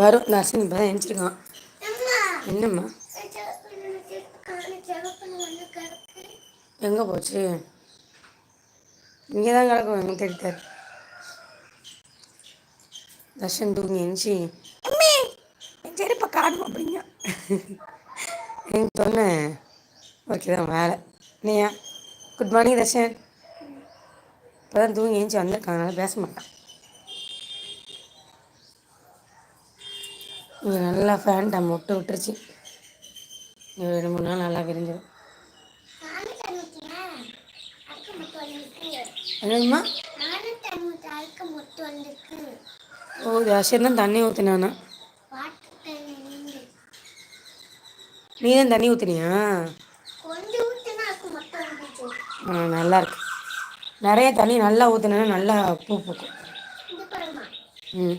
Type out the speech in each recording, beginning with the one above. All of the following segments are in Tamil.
வரும். நர்சிங் இப்போ தான் எழுந்திருக்கான் என்னம்மா? எங்கே போச்சு? இங்கே தான் கிடக்கும். எங்கே தேடிட்டார் தர்ஷன் தூங்கி எழுந்துச்சி அம்மி என் செருப்பை காணும் அப்படிங்க எனக்கு சொன்னேன் ஓகே தான் வேலை. இல்லையா குட் மார்னிங் தர்ஷன். இப்போ தான் தூங்கி எழுந்துச்சி வந்திருக்கான். அதனால் பேச மாட்டான். நல்லா ஃபேன் டம் விட்டு விட்டுருச்சு. ரெண்டு மூணு நாள் நல்லா விரிஞ்சிடும் என்னதும்மா? ஓ தர்ஷன் தான் தண்ணி ஊற்றினானா நீ தான் தண்ணி ஊற்றுனியா ஆ நல்லா இருக்கு. நிறைய தண்ணி நல்லா ஊற்றினா நல்லா பூ பூக்கும். ம்.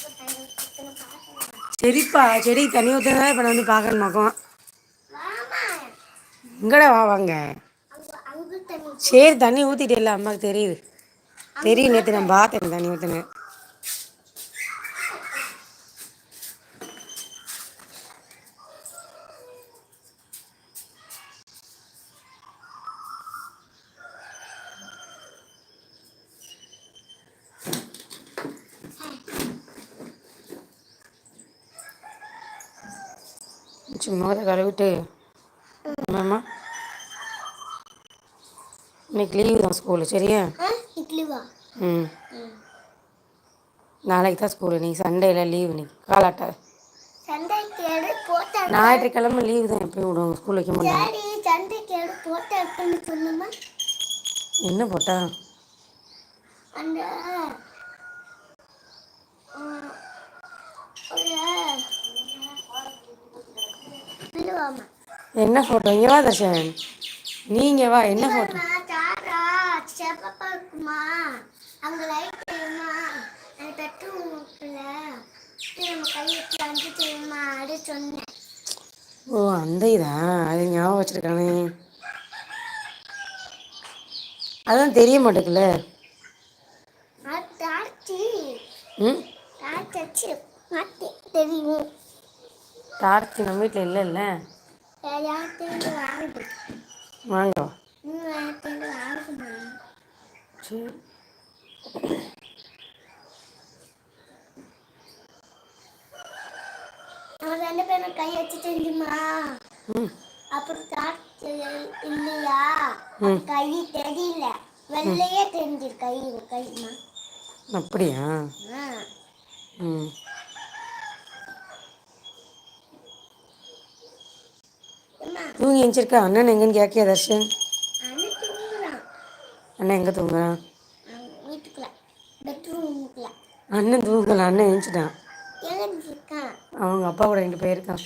சரிப்பா செடி தண்ணி ஊற்றுனா இப்போ நான் வந்து பார்க்கணுமாக்கும் எங்கடா வா வாங்க. சரி தண்ணி ஊற்றிட்டு இல்லை அம்மாவுக்கு தெரியுது தெரியும் நேற்று நான் பார்த்தேன் தண்ணி ஊற்றுனேன் சும்மா அதை கழுவிட்டு ஆமாம்மா இன்னைக்கு லீவு தான் ஸ்கூலு சரியா? ம். நாளைக்கு தான் ஸ்கூலு நீ சண்டேல லீவு நீ காலாட்ட. ஞாயிற்றுக்கிழமை லீவு தான் எப்பயும் விடுவாங்க ஸ்கூல் வைக்க மாட்டாங்க என்ன போட்டா? அந்த என்ன ஃபோட்டோ இங்கே வா தர்ஷன். நீங்கள் வா என்ன ஃபோட்டோ ஓ அந்த இதா? அது ஞாபகம் வச்சுருக்கானே. அதான் தெரிய தாச்சி ம்? தெரியும்? டார்ச் நம்ம வீட்டில் யார்கிட்ட வாங்குது வாங்க. சரி. ரெண்டு பேரும் கை வச்சு தெரியுமா ம். அப்புறம் தாச்சி இல்லையா? கை தெரியல. வெள்ளையே தெரிஞ்சிரு கை கைமா அப்படியா? ம் அம்மா தூங்கி எழுந்திருக்கா அண்ணன் எங்கன்னு கேட்கியா தர்ஷன்? அண்ணன் எங்கே தூங்குறான் அண்ணன் தூங்கல அண்ணன் எழுந்துட்டான் அவங்க அப்பா கூட ரெண்டு போயிருக்கான்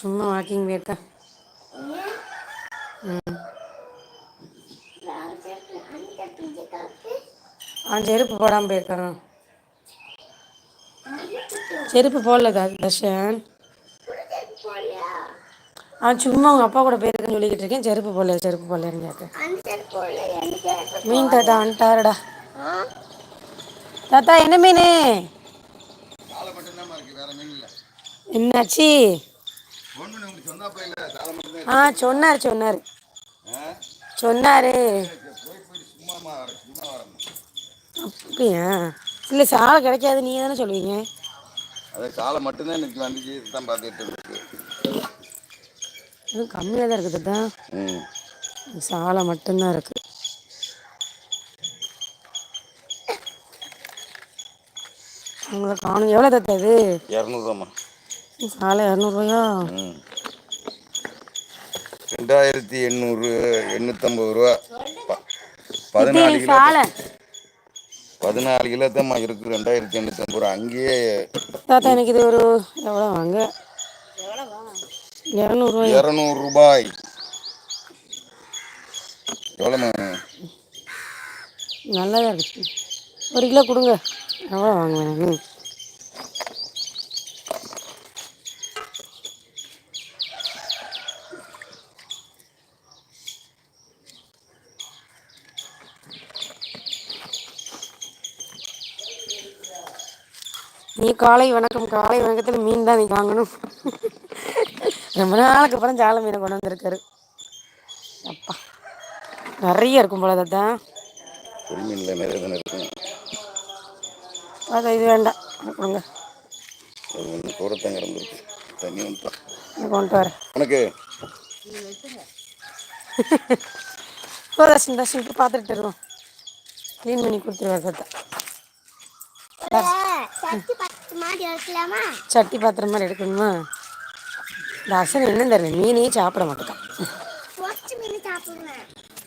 சும்மா வாக்கிங் போயிருக்கான் அவன் செருப்பு போடாமல் போயிருக்கான். செருப்பு போடல தர்ஷன். அவன் சும்மா உங்கள் அப்பா கூட போயிருக்கேன்னு சொல்லிக்கிட்டு இருக்கேன். செருப்பு போடல செருப்பு போடலன்னு கேட்க மீன் தாத்தா வந்துட்டாருடா. தாத்தா என்ன மீன்? என்னாச்சு? ஆ சொன்னார் சொன்னார். சொன்னார். அப்படியா? இல்லை சாலை கிடைக்காது நீங்கள் தானே சொல்லுவீங்க. அது காலை மட்டும்தான் எனக்கு வந்துச்சு. தான் பார்த்துட்டு இருக்கு இன்னும் கம்மியாக தான் இருக்குது தாத்தா. ம். சாலை மட்டும்தான் இருக்குது உங்களை காணும். எவ்வளோ தாத்தா இரநூறுவாம்மா. சாலை இரநூறுவாயா? ரெண்டாயிரத்தி எண்ணூறு எண்ணூற்றம்பது ரூபா. பதினாலு கிலோ சாலை. பதினாலு கிலோ தான் இருக்கு. ரெண்டாயிரத்தி எண்ணூத்தி ஐம்பது ரூபா. அங்கேயே தாத்தா எனக்கு இது ஒரு எவ்வளோ வாங்க? இரநூறுவா இரநூறு ரூபாய் எவ்வளோம்மா? நல்லதாக இருக்கு. ஒரு கிலோ கொடுங்க. எவ்வளோ வாங்குவேன் நீ காலை வணக்கம். காலை வணக்கத்தில் மீன் தான் நீ வாங்கணும். ரொம்ப நாளுக்கு அப்புறம் ஜால மீனை கொண்டு வந்திருக்காரு. அப்பா நிறைய இருக்கும் போல தாத்தா. மீனில் நிறைய தானே இருக்கும். தாத்தா இது வேண்டாம். அது கொடுங்க. அது ஒன்று இருந்திருக்கு. தண்ணி கொண்டு வரேன். உனக்கு? தர்ஷன் தர்ஷன் இப்போ பார்த்துட்டு இருக்கோம். க்ளீன் பண்ணி கொடுத்துருவார் தாத்தா. சட்டி சட்டி பாத்திரம் மாதிரி எடுக்கணுமா? தர்ஷன் என்ன தரல மீனே சாப்பிட மாட்டேக்கான்.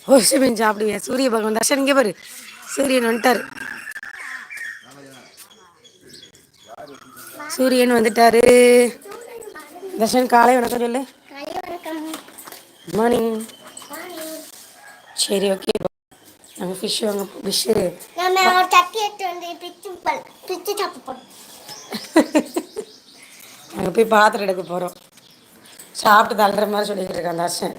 பொறிச்சு மீன் சாப்பிடுவியா சூரிய பகவான் தர்ஷன் இங்கே பாரு. சூரியன் வந்துட்டாரு. சூரியன் வந்துட்டாரு. தர்ஷன் காலை வணக்கம் சொல்லு. மார்னிங் சரி ஓகே நாங்கள் ஃபிஷ் வாங்க சாப்பிட்டு நாங்கள் போய் பாத்திரம் எடுக்க போகிறோம் சாப்பிட்டு தள்ளுற மாதிரி சொல்லிக்கிட்டு இருக்கான் தர்ஷன்.